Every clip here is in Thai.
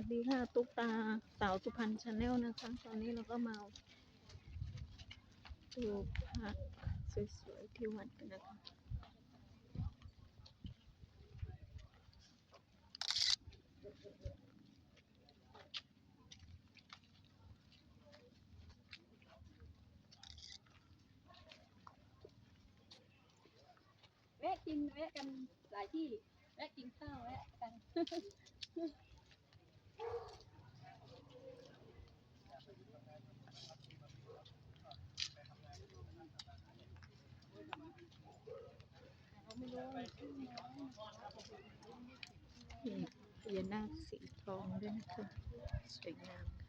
วัสดีค่ะ ตุ๊กตาสาวสุพรรณชาแนลนะคะตอนนี้เราก็มาดูพระสวยๆที่วัดกันนะคะแวะกินแวะกันหลายที่แวะกินข้าวแวะกัน มีพญานาคสีทองด้วยนะคะ สวยงามค่ะ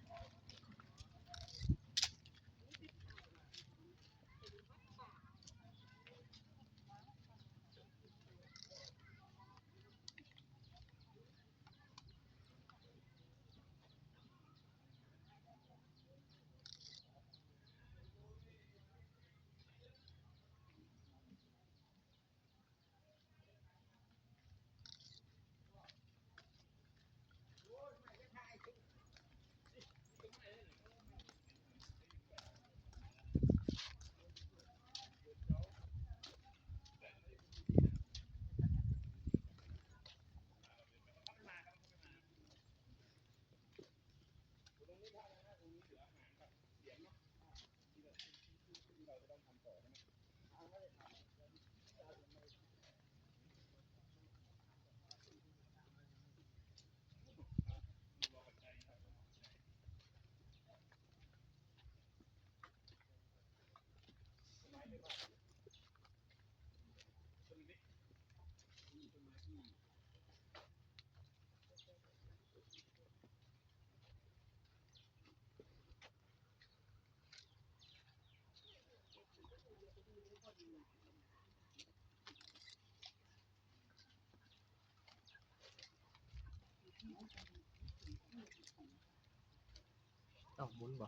หมุนบ่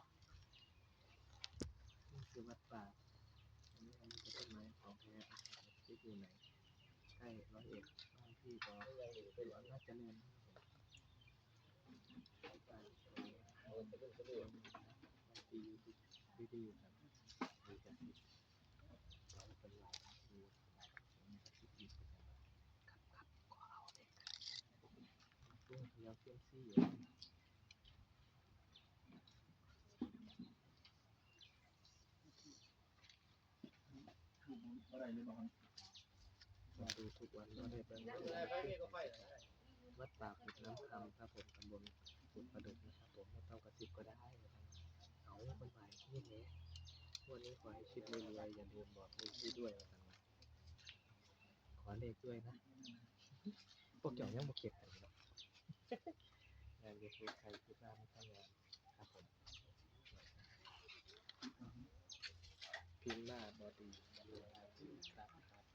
นี่คือวัดป่าอันนี้อันนี้เป็นต้นไม้ของแท้ที่อยู่ไหนใกล้ร้อยเอ็ดบ้านพี่ก็เป็นอำนาจเจริญวัดป่าวันปีดีดีครับมีกระสิบเราเป็นหลายมีหลายมีกระสิบอีกครับครับขอเอาเด็กเรื่องเดียวเชื่อมซี่อยู่ มาดูทุกวันก็ได้เป็นวัดป่าปุดน้ำคำครับผมตำบลปุดประดุกนะครับผมไม่ต้องกระซิบก็ได้นะครับเอาคนใหม่ที่นี้วันนี้ขอให้ชิดรวยๆอย่าลืมบอกเลขที่ด้วยนะครับขอเลขด้วยนะพวกเจ้ายังมาเก็บกันเนาะงานยูทูบใครคิดว่าไม่ต้องงานครับผมพิมพ์หน้าบอดีบรรยาย ครับครับ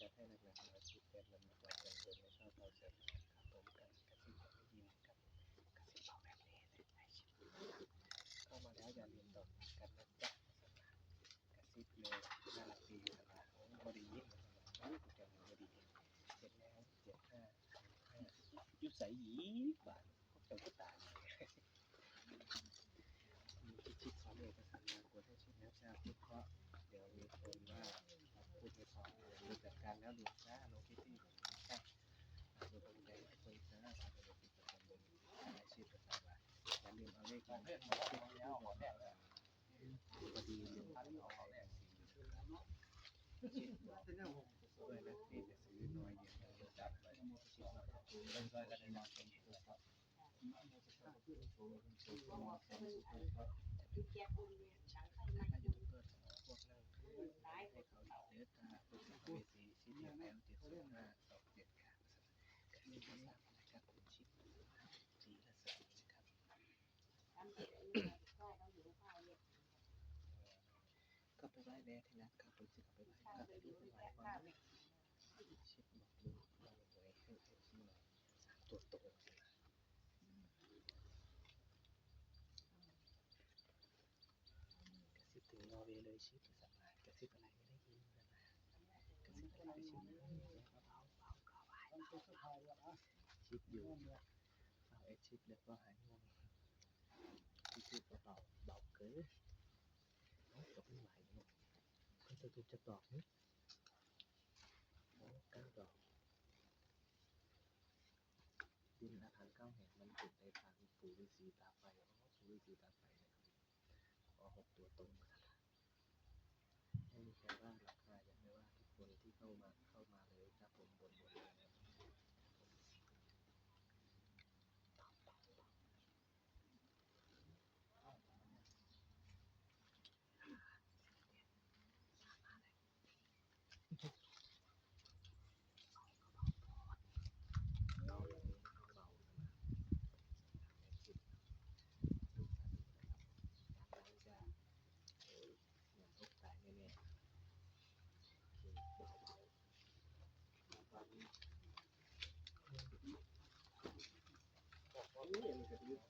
จะให้นักนักมาชิดเป็นลำดับการเดินไม่ชอบเราเสร็จครับผมกันกระซิบไม่ยินครับกระซิบบอกแบบนี้เลยให้ชิดเข้ามาแล้วอย่าลืมดอกกันนะจ๊ะกระซิบเลยน่ารักดีนะครับโอ้บอดียิ่งนะครับจะบอดีเจ็ดแล้วเจ็ดห้าห้ายุบใส่ยีบาทพวกเจ้าก็ตายมีชิดชิดสอนเอกสารมากดให้ชิดแล้วจะพูดเคาะเดี๋ยวมีคนว่า พูดไปพอดูจัดการแล้วดูซ่าโลคิตี้ซ่าดูตรงใจคนซ่าทำเป็นกิจกรรมบนอาชีพภาษาว่าอย่าลืมเอาเลขมาเช็คแล้วหมดแล้วพอดีเดี๋ยวเอาเอาแรกสี่ด้วยนะนี่จะซื้อน้อยเดียวเราจับไปชิดมาเริ่มต้นกันในนามเป็นครับมาอยู่เกิดพวกนั้นให้เขาเดินตาเป็นผู้สีชิดแล้วเจ็ดสิบห้าสองเจ็ดค่ะ มีภาษานะครับเป็นสีละสองนะครับก็ไปไหว้แม่ที่นัดครับผมจะกลับไปไหว้ครับไปดูไปไหว้ก่อนชิดบอกดูเราหวยให้ให้ชิดหน่อยสามตัวตรงสิกระซิบถึงนอร์เวย์เลยชิดสัมมากระซิบอะไรไม่ได้ยินนะกระซิบอะไร ชิดอยู่เฝ้าแอชิดแล้วก็หายง่วงที่ชื่อกระเป๋าเบาเกินเอ้าตกไม่ไหวเนาะก็จะถูกจะตอกนี่โอ้เก้าดอกดินอาคารเก้าแห่งมันติดในทางปู่ฤาษีตาไฟอ๋อปู่ฤาษีตาไฟนะครับขอหกตัวตรงนะครับไม่มีใครว่าหรอกค่ะยังไม่ว่าทุกคนที่เข้ามาเข้ามาเลยครับผมบนบนเลยนะครับ เราอย่างนี้ต้องเบานะนะไม่คิดดูสนุกนะครับจากนั้นจะโอ้ยเหมือนตกตายแน่ๆคือเบาๆบางที บอกว่าอุ้ยมันจะยืด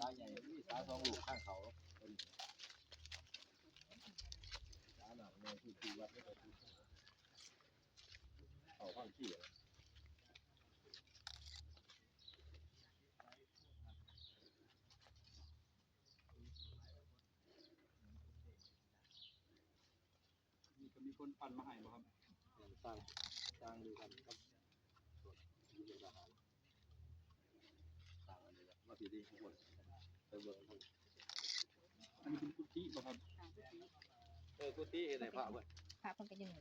สาใหญ่ที่ตาสองลูกข้างเขาตาหนักเลยที่ที่วัดไม่ได้ที่เขาข้างที่มีก็มีคนปั่นมาให้บ่ครับสร้างสร้างด้วยกันกับส่วนที่เป็นทหารสร้างอันนี้ครับมาปีนี้ทุกคน ไปเบิ่งทั้งอันนี้เป็นกุฏิบ่ครับเออกุฏิไหนพระเบิ่งพระมันเป็นยังไง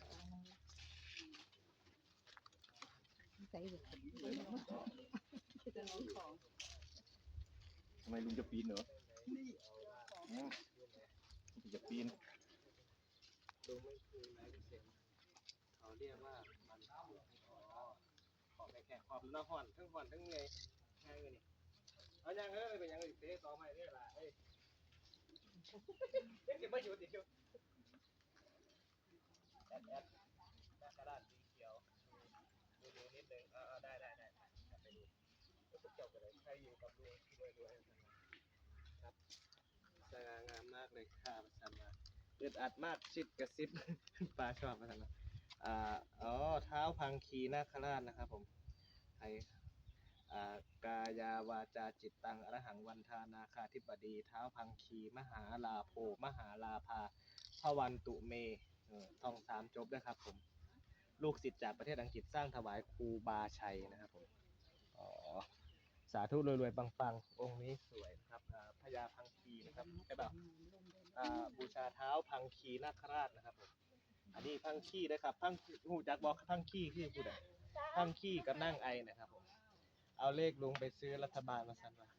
ใส่เหลือจะลงของทำไมลุงจะปีนเหรออืมลุงจะปีนดูไม่คือไรเสียงเขาเรียกว่ามันขอขอแค่แค่ขอบแล้วห่อนทั้งห่อนทั้งเงยง่ายเลยนี่ เอายังเอ้ยเป็นยังไงเตะต่อใหม่ได้ละเอ้ยเด็กเก็บไม่อยู่ดิคิวแอดแอดหน้ากระดาษสีเขียวดูดูนิดนึงอ่าได้ได้ได้ไปดูรู้สึกจ้ากันเลยใครอยู่กับดูด้วยด้วยครับสง่างามมากเลยค่ะประชันมาอึดอัดมากชิดกระซิบปลาชอบมาทางนั้นอ่าอ๋อเท้าพังคีนาคราชนะครับผมใคร กายาวาจาจิตตังอรหังวันทานาคาธิบดีเท้าพังคีมหาลาโภมหาลาภาพวันตุเมเออท่องสามจบด้วยครับผม ลูกศิษย์จากประเทศอังกฤษสร้างถวายครูบาชัยนะครับผมอ๋อสาธุรวยๆปังๆ องค์นี้สวยนะครับอ่าพญาพังคีนะครับใช่ป่ะอ่าบูชาเท้าพังคีนาคราชนะครับผมอันนี้พังคีนะครับพังหูจักบอกพังคีคือผู้ใดพังคีกับนั่งไอนะครับผม เอาเลขลุงไปซื้อรัฐบาลมาสั่นว่า